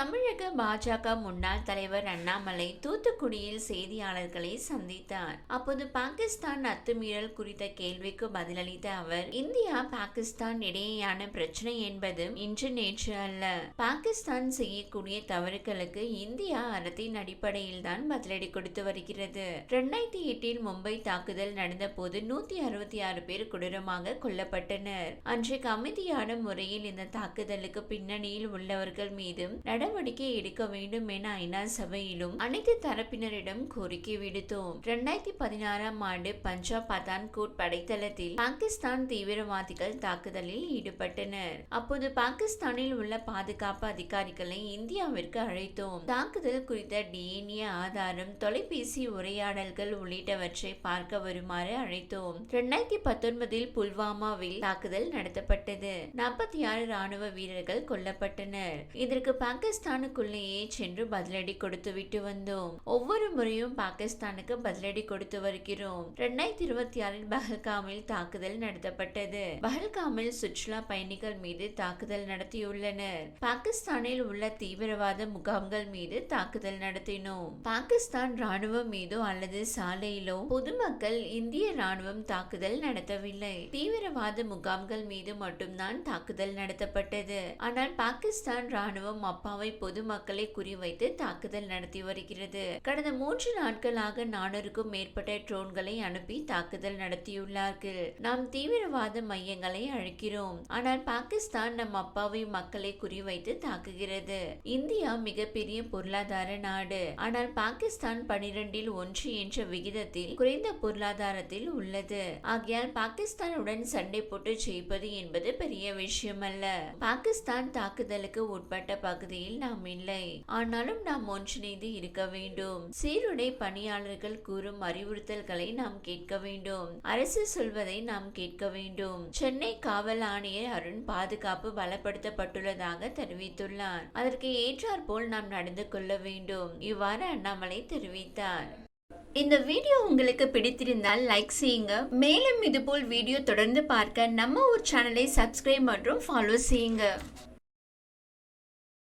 தமிழக பாஜக முன்னாள் தலைவர் அண்ணாமலை தூத்துக்குடியில் செய்தியாளர்களை சந்தித்தார். அப்போது பாகிஸ்தான் அத்துமீறல் குறித்த கேள்விக்கு பதிலளித்த அவர் இந்தியா பாகிஸ்தான் இடையேயான பிரச்சனை என்பது இன்று நேற்று அல்ல. பாகிஸ்தான் செய்யக்கூடிய தவறுகளுக்கு இந்தியா அறத்தின் அடிப்படையில் தான் பதிலடி கொடுத்து வருகிறது. இரண்டாயிரத்தி எட்டில் மும்பை தாக்குதல் நடந்த போது நூத்தி அறுபத்தி ஆறு பேர் கொடூரமாக கொல்லப்பட்டனர். அன்றைக்கு அமைதியான முறையில் இந்த தாக்குதலுக்கு பின்னணியில் உள்ளவர்கள் மீதும் நட நடவடிக்கை எடுக்க வேண்டும் என ஐநா சபையிலும் அனைத்து தரப்பினரிடம் கோரிக்கை விடுத்தோம். இரண்டாயிரத்தி பதினாறாம் ஆண்டு பஞ்சாப் பதான்கோட் படைத்தளத்தில் பாகிஸ்தான் தீவிரவாதிகள் தாக்குதலில் ஈடுபட்டனர். அப்போது பாகிஸ்தானில் உள்ள பாதுகாப்பு அதிகாரிகளை இந்தியாவிற்கு அழைத்தோம். தாக்குதல் குறித்த டிஎன்ஏ ஆதாரம் தொலைபேசி உரையாடல்கள் உள்ளிட்டவற்றை பார்க்க வருமாறு அழைத்தோம். இரண்டாயிரத்தி பத்தொன்பதில் புல்வாமாவில் தாக்குதல் நடத்தப்பட்டது. நாற்பத்தி ஆறு ராணுவ வீரர்கள் கொல்லப்பட்டனர். இதற்கு பாகிஸ்தான் பாகிஸ்தானுக்குள்ளேயே சென்று பதிலடி கொடுத்து விட்டு வந்தோம். ஒவ்வொரு முறையும் பாகிஸ்தானுக்கு பதிலடி கொடுத்து வருகிறோம். இரண்டாயிரத்தி இருபத்தி ஆறில் பஹல்காமில் தாக்குதல் நடத்தப்பட்டது. பஹல்காமில் சுற்றுலா பயணிகள் மீது தாக்குதல் நடத்தியுள்ளனர். பாகிஸ்தானில் உள்ள தீவிரவாத முகாம்கள் மீது தாக்குதல் நடத்தினோம். பாகிஸ்தான் ராணுவம் மீதோ அல்லது சாலையிலோ பொதுமக்கள் இந்திய ராணுவம் தாக்குதல் நடத்தவில்லை. தீவிரவாத முகாம்கள் மீது மட்டும்தான் தாக்குதல் நடத்தப்பட்டது. ஆனால் பாகிஸ்தான் ராணுவம் அப்பாவை பொதுமக்களை குறிவைத்து தாக்குதல் நடத்தி வருகிறது. கடந்த மூன்று நாட்களாக நானூறுக்கும் மேற்பட்ட ட்ரோன்களை அனுப்பி தாக்குதல் நடத்தியுள்ளார்கள். நாம் தீவிரவாத மையங்களை அழைக்கிறோம். ஆனால் பாகிஸ்தான் நம் அப்பாவி மக்களை குறிவைத்து தாக்குகிறது. இந்தியா மிகப்பெரிய பொருளாதார நாடு. ஆனால் பாகிஸ்தான் பனிரெண்டில் ஒன்று என்ற விகிதத்தில் குறைந்த பொருளாதாரத்தில் உள்ளது. ஆகையால் பாகிஸ்தானுடன் சண்டை போட்டு ஜெயிப்பது என்பது பெரிய விஷயம் அல்ல பாகிஸ்தான் தாக்குதலுக்கு உட்பட்ட பகுதியில் நாம் இல்லை. ஆனாலும் நாம் ஒன்றிணைந்து இருக்க வேண்டும். சீருடை பணியாளர்கள் கூறும் அறிவுறுத்தல்களை நாம் கேட்க வேண்டும். அரசு சொல்வதை நாம் கேட்க வேண்டும். சென்னை காவல் ஆணையர் அருண் பாதுகாப்பு பலப்படுத்தப்பட்டுள்ளதாக தெரிவித்துள்ளார். அதற்கு ஏற்றாற்போல் நாம் நடந்து கொள்ள வேண்டும். இவ்வாறு அண்ணாமலை தெரிவித்தார். இந்த வீடியோ உங்களுக்கு பிடித்திருந்தால் லைக் செய்யுங்க. மேலும் இதுபோல் வீடியோ தொடர்ந்து பார்க்க நம்ம ஒரு சேனலை சப்ஸ்கிரைப் மற்றும் ஃபாலோ செய்யுங்க.